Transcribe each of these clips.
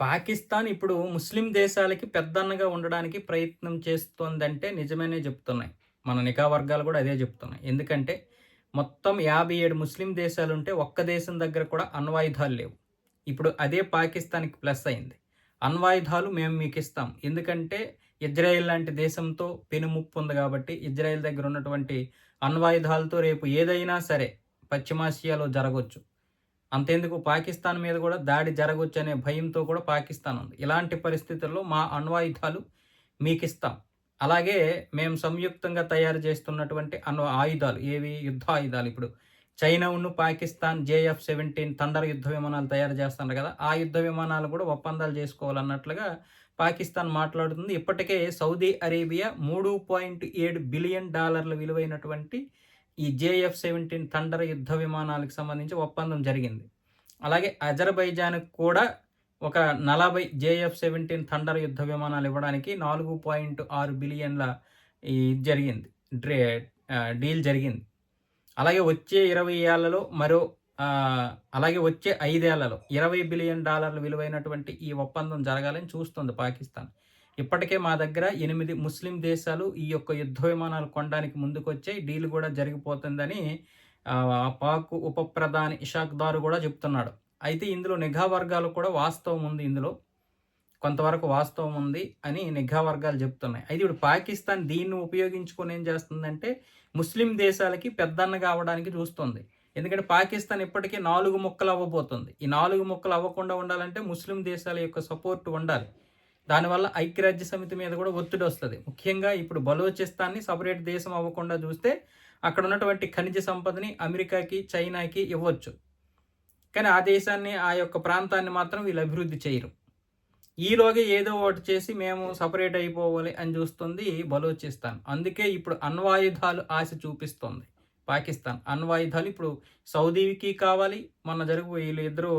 పాకిస్తాన్ ఇప్పుడు ముస్లిం దేశాలకి పెద్దన్నగా ఉండడానికి ప్రయత్నం చేస్తోందంటే నిజమేనే చెప్తున్నాయి. మన నిఘా వర్గాలు కూడా అదే చెప్తున్నాయి. ఎందుకంటే మొత్తం యాభై ఏడు ముస్లిం దేశాలు ఉంటే ఒక్క దేశం దగ్గర కూడా అణ్వాయుధాలు లేవు. ఇప్పుడు అదే పాకిస్తాన్కి ప్లస్ అయింది. అణ్వాయుధాలు మేము మీకు ఇస్తాం. ఎందుకంటే ఇజ్రాయెల్ లాంటి దేశంతో పెనుముప్పు ఉంది కాబట్టి ఇజ్రాయెల్ దగ్గర ఉన్నటువంటి అణ్వాయుధాలతో రేపు ఏదైనా సరే పశ్చిమాసియాలో జరగవచ్చు అంతేందుకు పాకిస్తాన్ మీద కూడా దాడి జరగొచ్చనే భయంతో కూడా పాకిస్తాన్ ఉంది. ఇలాంటి పరిస్థితుల్లో మా అణ్వాయుధాలు మీకు ఇస్తాం అలాగే మేము సంయుక్తంగా తయారు చేస్తున్నటువంటి అణు ఆయుధాలు ఏవి? యుద్ధ ఆయుధాలు ఇప్పుడు. చైనా ఉన్ను పాకిస్తాన్ జేఎఫ్ సెవెంటీన్ థండర్ యుద్ధ విమానాలు తయారు చేస్తున్నారు కదా ఆ యుద్ధ విమానాలు కూడా ఒప్పందాలు చేసుకోవాలన్నట్లుగా పాకిస్తాన్ మాట్లాడుతుంది. ఇప్పటికే సౌదీ అరేబియా మూడు పాయింట్ ఏడు బిలియన్ డాలర్ల విలువైనటువంటి ఈ జేఎఫ్ సెవెంటీన్ థండర్ యుద్ధ విమానాలకు సంబంధించి ఒప్పందం జరిగింది. అలాగే అజర్బైజాన్కి కూడా ఒక నలభై జేఎఫ్ సెవెంటీన్ థండర్ యుద్ధ విమానాలు ఇవ్వడానికి నాలుగు పాయింట్ ఆరు బిలియన్ల ఈ జరిగింది. డ్రే డీల్ జరిగింది. అలాగే వచ్చే ఇరవై ఏళ్ళలో మరో అలాగే వచ్చే ఐదేళ్ళలో ఇరవై బిలియన్ డాలర్ల విలువైనటువంటి ఈ ఒప్పందం జరగాలని చూస్తుంది పాకిస్తాన్. ఇప్పటికే మా దగ్గర ఎనిమిది ముస్లిం దేశాలు ఈ యొక్క యుద్ధ విమానాలు కొనడానికి ముందుకొచ్చాయి. డీల్ కూడా జరిగిపోతుందని పాక్ ఉప ప్రధాని ఇషాక్ దారు కూడా చెప్తున్నాడు. అయితే ఇందులో నిఘా వర్గాలు కూడా వాస్తవం ఉంది ఇందులో. కొంతవరకు వాస్తవం ఉంది అని నిఘా వర్గాలు చెప్తున్నాయి. అయితే ఇప్పుడు పాకిస్తాన్ దీన్ని ఉపయోగించుకొని ఏం చేస్తుందంటే ముస్లిం దేశాలకి పెద్దన్న కావడానికి చూస్తుంది. ఎందుకంటే పాకిస్తాన్ ఇప్పటికే నాలుగు ముక్కలు అవ్వబోతుంది. ఈ నాలుగు ముక్కలు అవ్వకుండా ఉండాలంటే ముస్లిం దేశాల యొక్క సపోర్ట్ ఉండాలి. దానివల్ల ఐక్యరాజ్య సమితి మీద కూడా ఒత్తిడి వస్తుంది. ముఖ్యంగా ఇప్పుడు బలోచిస్తాన్ని సపరేట్ దేశం అవ్వకుండా చూస్తే అక్కడ ఉన్నటువంటి ఖనిజ సంపదని అమెరికాకి చైనాకి ఇవ్వచ్చు. కానీ ఆ దేశాన్ని ఆ యొక్క ప్రాంతాన్ని మాత్రం వీళ్ళు అభివృద్ధి చేయరు. ఈలోగా ఏదో ఒకటి చేసి మేము సపరేట్ అయిపోవాలి అని చూస్తుంది బలోచిస్తాన్. అందుకే ఇప్పుడు అణ్వాయుధాలు ఆశ చూపిస్తుంది పాకిస్తాన్. అణ్వాయుధాలు ఇప్పుడు సౌదీకి కావాలి. మొన్న జరుగు వీళ్ళు ఇద్దరు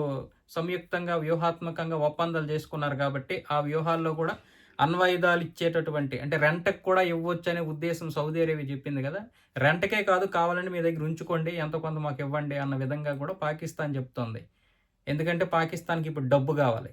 సంయుక్తంగా వ్యూహాత్మకంగా ఒప్పందాలు చేసుకున్నారు కాబట్టి ఆ వ్యూహాల్లో కూడా అన్వాయిదాలు ఇచ్చేటటువంటి అంటే రెంట్కి కూడా ఇవ్వచ్చు అనే ఉద్దేశం సౌదీ అరేబియా చెప్పింది కదా. రెంట్కే కాదు కావాలని మీ దగ్గర ఉంచుకోండి ఎంత కొంత మాకు ఇవ్వండి అన్న విధంగా కూడా పాకిస్తాన్ చెప్తోంది. ఎందుకంటే పాకిస్తాన్కి ఇప్పుడు డబ్బు కావాలి.